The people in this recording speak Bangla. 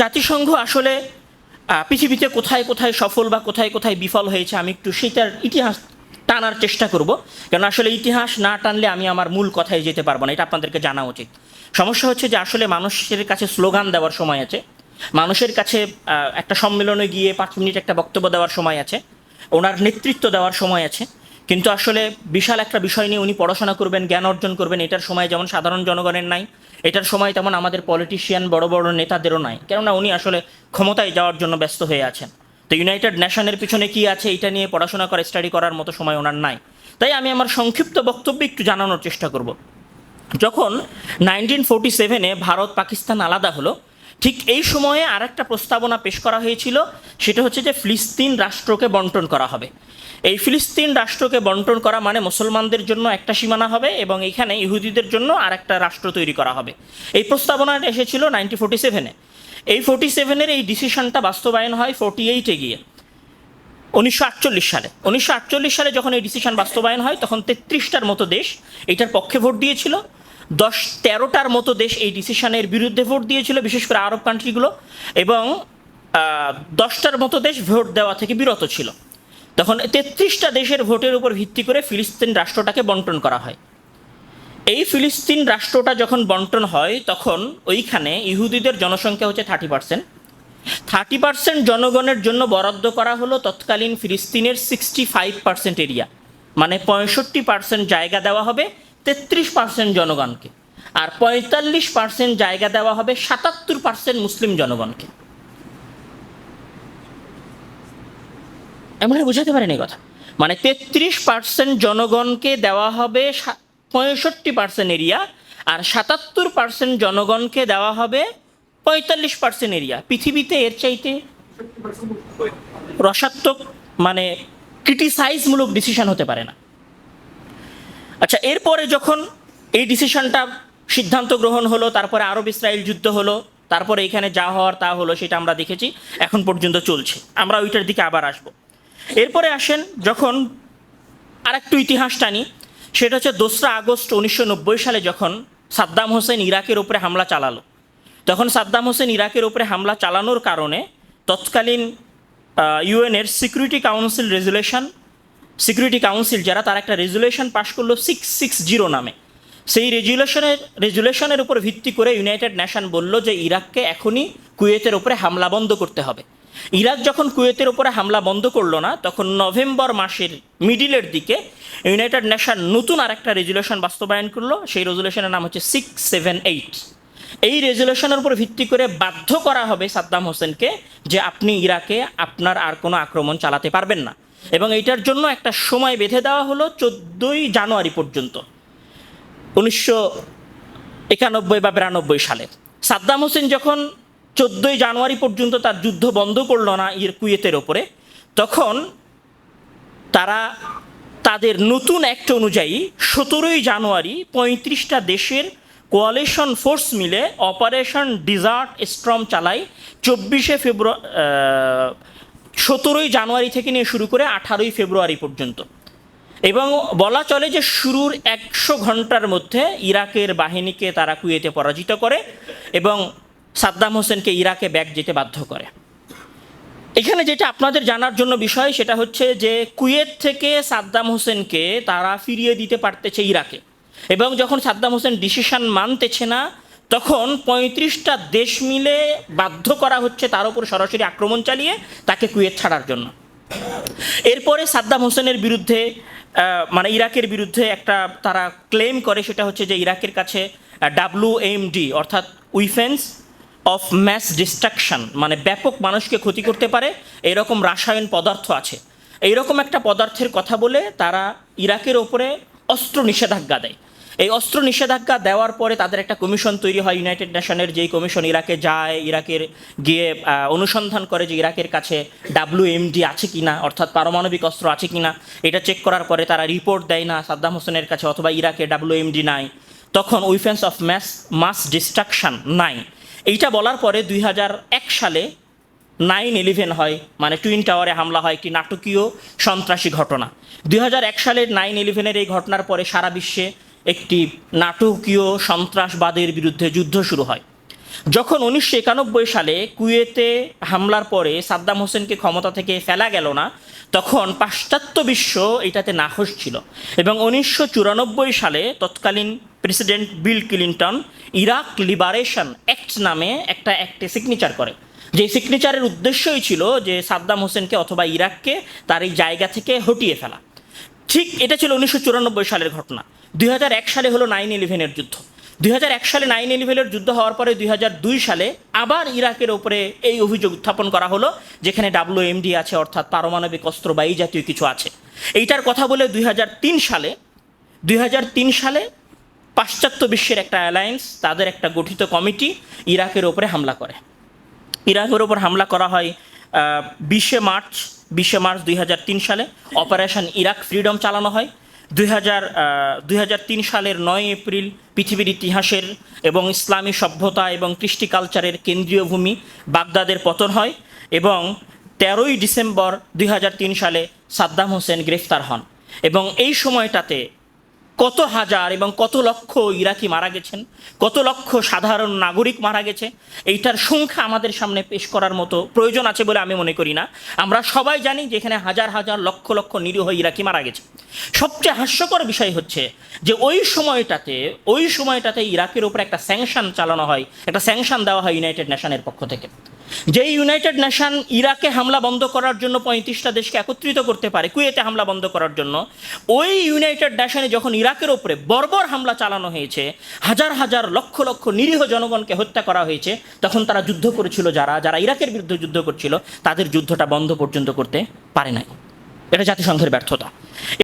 জাতিসংঘ আসলে পৃথিবীতে কোথায় কোথায় সফল বা কোথায় কোথায় বিফল হয়েছে, আমি একটু সেটার ইতিহাস টানার চেষ্টা করব। কারণ আসলে ইতিহাস না টানলে আমি আমার মূল কথায় যেতে পারব না, এটা আপনাদেরকে জানা উচিত। সমস্যা হচ্ছে যে আসলে মানুষের কাছে স্লোগান দেওয়ার সময় আছে, মানুষের কাছে একটা সম্মেলনে গিয়ে পাঁচ মিনিট একটা বক্তব্য দেওয়ার সময় আছে, ওনার নেতৃত্ব দেওয়ার সময় আছে কিন্তু আসলে বিশাল একটা বিষয় নিয়ে উনি পড়াশোনা করবেন, জ্ঞান অর্জন করবেন, এটার সময় যেমন সাধারণ জনগণের নাই, এটার সময় তেমন আমাদের পলিটিশিয়ান বড় বড় নেতাদেরও নাই। কেননা উনি আসলে ক্ষমতায় যাওয়ার জন্য ব্যস্ত হয়ে আছেন। তো ইউনাইটেড নেশনের পিছনে কি আছে এটা নিয়ে পড়াশোনা করে স্টাডি করার মতো সময় ওনার নাই। তাই আমি আমার সংক্ষিপ্ত বক্তব্য একটু জানানোর চেষ্টা করব। যখন নাইনটিন ফোরটি সেভেনে ভারত পাকিস্তান আলাদা হলো ঠিক এই সময়ে আরেকটা প্রস্তাবনা পেশ করা হয়েছিল, সেটা হচ্ছে যে ফিলিস্তিন রাষ্ট্রকে বন্টন করা হবে। এই ফিলিস্তিন রাষ্ট্রকে বন্টন করা মানে মুসলমানদের জন্য একটা সীমানা হবে এবং এখানে ইহুদিদের জন্য আরেকটা রাষ্ট্র তৈরি করা হবে। এই প্রস্তাবনাটা এসেছিল নাইনটি ফোর্টি সেভেনে এই ফোর্টি সেভেনের এই ডিসিশনটা বাস্তবায়ন হয় ফোর্টি এইটে গিয়ে, উনিশশো আটচল্লিশ সালে। উনিশশো আটচল্লিশ সালে যখন এই ডিসিশন বাস্তবায়ন হয়, তখন তেত্রিশটার মতো দেশ এটার পক্ষে ভোট দিয়েছিল। দশ তেরোটার মতো দেশ এই ডিসিশনের বিরুদ্ধে ভোট দিয়েছিল, বিশেষ করে আরব কান্ট্রিগুলো এবং দশটার মতো দেশ ভোট দেওয়া থেকে বিরত ছিল। তখন তেত্রিশটা দেশের ভোটের উপর ভিত্তি করে ফিলিস্তিন রাষ্ট্রটাকে বন্টন করা হয়। এই ফিলিস্তিন রাষ্ট্রটা যখন বন্টন হয়, তখন ওইখানে ইহুদিদের জনসংখ্যা হচ্ছে থার্টি পার্সেন্ট থার্টি পার্সেন্ট জনগণের জন্য বরাদ্দ করা হলো তৎকালীন ফিলিস্তিনের সিক্সটি ফাইভ পার্সেন্ট এরিয়া মানে পঁয়ষট্টি পার্সেন্ট জায়গা দেওয়া হবে তেত্রিশ পার্সেন্ট জনগণকে আর পঁয়তাল্লিশ পার্সেন্ট জায়গা দেওয়া হবে সাতাত্তর পার্সেন্ট মুসলিম জনগণকে। এমন বোঝাতে পারেন এই কথা। মানে তেত্রিশ পার্সেন্ট জনগণকে দেওয়া হবে পঁয়ষট্টি পার্সেন্ট এরিয়া আর সাতাত্তর পার্সেন্ট জনগণকে দেওয়া হবে পঁয়তাল্লিশ পার্সেন্ট এরিয়া। পৃথিবীতে এর চাইতে রসাত্মক মানে ক্রিটিসাইজমূলক ডিসিশন হতে পারে না। আচ্ছা এরপরে যখন এই ডিসিশনটা সিদ্ধান্ত গ্রহণ হলো, তারপরে আরব ইসরায়েল যুদ্ধ হলো, তারপরে এখানে যা হওয়ার তা হলো, সেটা আমরা দেখেছি, এখন পর্যন্ত চলছে। আমরা ওইটার দিকে আবার আসব। এরপরে আসেন যখন আরেকটু ইতিহাস টানি, সেটা হচ্ছে দোসরা আগস্ট উনিশশো নব্বই সালে যখন সাদ্দাম হোসেন ইরাকের উপরে হামলা চালালো। তখন সাদ্দাম হোসেন ইরাকের উপরে হামলা চালানোর কারণে তৎকালীন ইউএনের security council resolution security council, যারা তার একটা রেজুলেশন পাশ করল সিক্স সিক্স জিরো নামে। সেই রেজুলেশনের রেজুলেশনের উপর ভিত্তি করে ইউনাইটেড নেশন বলল যে ইরাককে এখনই কুয়েতের উপরে হামলা বন্ধ করতে হবে। ইরাক যখন কুয়েতের উপরে হামলা বন্ধ করল না, তখন নভেম্বর মাসের মিডিলের দিকে ইউনাইটেড নেশন নতুন আরেকটা রেজুলেশন বাস্তবায়ন করল, সেই রেজুলেশনের নাম হচ্ছে সিক্স সেভেন এইট এই রেজুলেশনের উপর ভিত্তি করে বাধ্য করা হবে সাদ্দাম হোসেনকে যে আপনি ইরাকে আপনার আর কোনো আক্রমণ চালাতে পারবেন না। এবং এইটার জন্য একটা সময় বেঁধে দেওয়া হলো চোদ্দোই জানুয়ারি পর্যন্ত, উনিশশো একানব্বই বা বিরানব্বই সালে। সাদ্দাম হোসেন যখন চোদ্দোই জানুয়ারি পর্যন্ত তার যুদ্ধ বন্ধ করল না ইর, কুয়েতের ওপরে, তখন তারা তাদের নতুন অ্যাক্ট অনুযায়ী সতেরোই জানুয়ারি পঁয়ত্রিশটা দেশের কোয়ালিশন ফোর্স মিলে অপারেশন ডিজার্ট স্ট্রম চালায়, চব্বিশে ফেব্রুয়ারি সতেরোই জানুয়ারি থেকে নিয়ে শুরু করে আঠারোই ফেব্রুয়ারি পর্যন্ত। এবং বলা চলে যে শুরুর একশো ঘণ্টার মধ্যে ইরাকের বাহিনীকে তারা কুয়েতে পরাজিত করে এবং সাদ্দাম হোসেনকে ইরাকে ব্যাগ যেতে বাধ্য করে। এখানে যেটা আপনাদের জানার জন্য বিষয়, সেটা হচ্ছে যে কুয়েত থেকে সাদ্দাম হোসেনকে তারা ফিরিয়ে দিতে পারতেছে ইরাকে। এবং যখন সাদ্দাম হোসেন ডিসিশন মানতেছে না তখন পঁয়ত্রিশটা দেশ মিলে বাধ্য করা হচ্ছে তার উপর সরাসরি আক্রমণ চালিয়ে তাকে কুয়েত ছাড়ার জন্য। এরপরে সাদ্দাম হোসেনের বিরুদ্ধে মানে ইরাকের বিরুদ্ধে একটা তারা ক্লেম করে, সেটা হচ্ছে যে ইরাকের কাছে ডাব্লু এম ডি, অর্থাৎ উইফেন্স অফ ম্যাস ডিস্ট্রাকশন মানে ব্যাপক মানুষকে ক্ষতি করতে পারে, এরকম রাসায়ন পদার্থ আছে। এইরকম একটা পদার্থের কথা বলে তারা ইরাকের ওপরে অস্ত্র নিষেধাজ্ঞা দেয়। এই অস্ত্র নিষেধাজ্ঞা দেওয়ার পরে তাদের একটা কমিশন তৈরি হয় ইউনাইটেড নেশনের যেই কমিশন ইরাকে যায়, ইরাকের গিয়ে অনুসন্ধান করে যে ইরাকের কাছে ডাব্লিউএমডি আছে কিনা, অর্থাৎ পারমাণবিক অস্ত্র আছে কিনা, এটা চেক করার পরে তারা রিপোর্ট দেয় না, সাদ্দাম হোসেনের কাছে অথবা ইরাকে ডাব্লিউএমডি নাই। তখন weapons of mass mass destruction নাই। এইটা বলার পরে দুই হাজার এক সালে নাইন ইলেভেন হয় মানে টুইন টাওয়ারে হামলা হয়, একটি নাটকীয় সন্ত্রাসী ঘটনা। দুই সালের নাইন ইলেভেনের এই ঘটনার পরে সারা বিশ্বে একটি নাটকীয় সন্ত্রাসবাদের বিরুদ্ধে যুদ্ধ শুরু হয়। যখন উনিশশো একানব্বই সালে কুয়েতে হামলার পরে সাদ্দাম হোসেনকে ক্ষমতা থেকে ফেলা গেল না, তখন পাশ্চাত্য বিশ্ব এটাতে নাখোশ ছিল এবং উনিশশো চুরানব্বই সালে তৎকালীন president Bill Clinton Iraq Liberation Act নামে একটা অ্যাক্টে সিগনেচার করে। যে সিগনেচারের উদ্দেশ্যই ছিল যে সাদ্দাম হোসেনকে অথবা ইরাককে তার এই জায়গা থেকে হটিয়ে ফেলা। ঠিক এটা ছিল উনিশশো চুরানব্বই সালের ঘটনা। দুই হাজার এক সালে হলো নাইন ইলেভেনের যুদ্ধ। দুই হাজার এক সালে নাইন ইলেভেনের যুদ্ধ হওয়ার পরে দুই হাজার দুই সালে আবার ইরাকের ওপরে এই অভিযোগ উত্থাপন করা হলো, যেখানে ডাব্লিউএমডি আছে, অর্থাৎ পারমাণবিক অস্ত্র বা এই জাতীয় কিছু আছে। এইটার কথা বলে দুই হাজার তিন সালে, দুই হাজার তিন সালে পাশ্চাত্য বিশ্বের একটা অ্যালায়েন্স তাদের একটা গঠিত কমিটি ইরাকের ওপরে হামলা করে। ইরাকের ওপর হামলা করা হয় বিশে মার্চ বিশে মার্চ দুই হাজার তিন সালে অপারেশন ইরাক ফ্রিডম চালানো হয়। দুই সালের নয় এপ্রিল পৃথিবীর ইতিহাসের এবং ইসলামী সভ্যতা এবং কৃষ্টি কালচারের কেন্দ্রীয় ভূমি বাগদাদের পতন হয় এবং তেরোই ডিসেম্বর দুই হাজার তিন সালে সাদ্দাম হোসেন গ্রেফতার হন। এবং এই সময়টাতে কত হাজার এবং কত লক্ষ ইরাকি মারা গেছেন, কত লক্ষ সাধারণ নাগরিক মারা গেছে, এইটার সংখ্যা আমাদের সামনে পেশ করার মতো প্রয়োজন আছে বলে আমি মনে করি না। আমরা সবাই জানি যেখানে হাজার হাজার লক্ষ লক্ষ নিরীহ ইরাকি মারা গেছে। সবচেয়ে হাস্যকর বিষয় হচ্ছে যে ওই সময়টাতে ওই সময়টাতে ইরাকের উপর একটা স্যাংশন চালানো হয়, একটা স্যাংশন দেওয়া হয় ইউনাইটেড নেশনের পক্ষ থেকে। যেই ইউনাইটেড নেশন ইরাকে হামলা বন্ধ করার জন্য পঁয়ত্রিশটা দেশকে একত্রিত করতে পারে, কুয়েতে হামলা বন্ধ করার জন্য, ওই ইউনাইটেড নেশনে যখন ইরাকের ওপরে বর্বর হামলা চালানো হয়েছে, হাজার হাজার লক্ষ লক্ষ নিরীহ জনগণকে হত্যা করা হয়েছে, তখন তারা যুদ্ধ করেছিল যারা যারা ইরাকের বিরুদ্ধে যুদ্ধ করছিল, তাদের যুদ্ধটা বন্ধ পর্যন্ত করতে পারে নাই। এটা জাতিসংঘের ব্যর্থতা।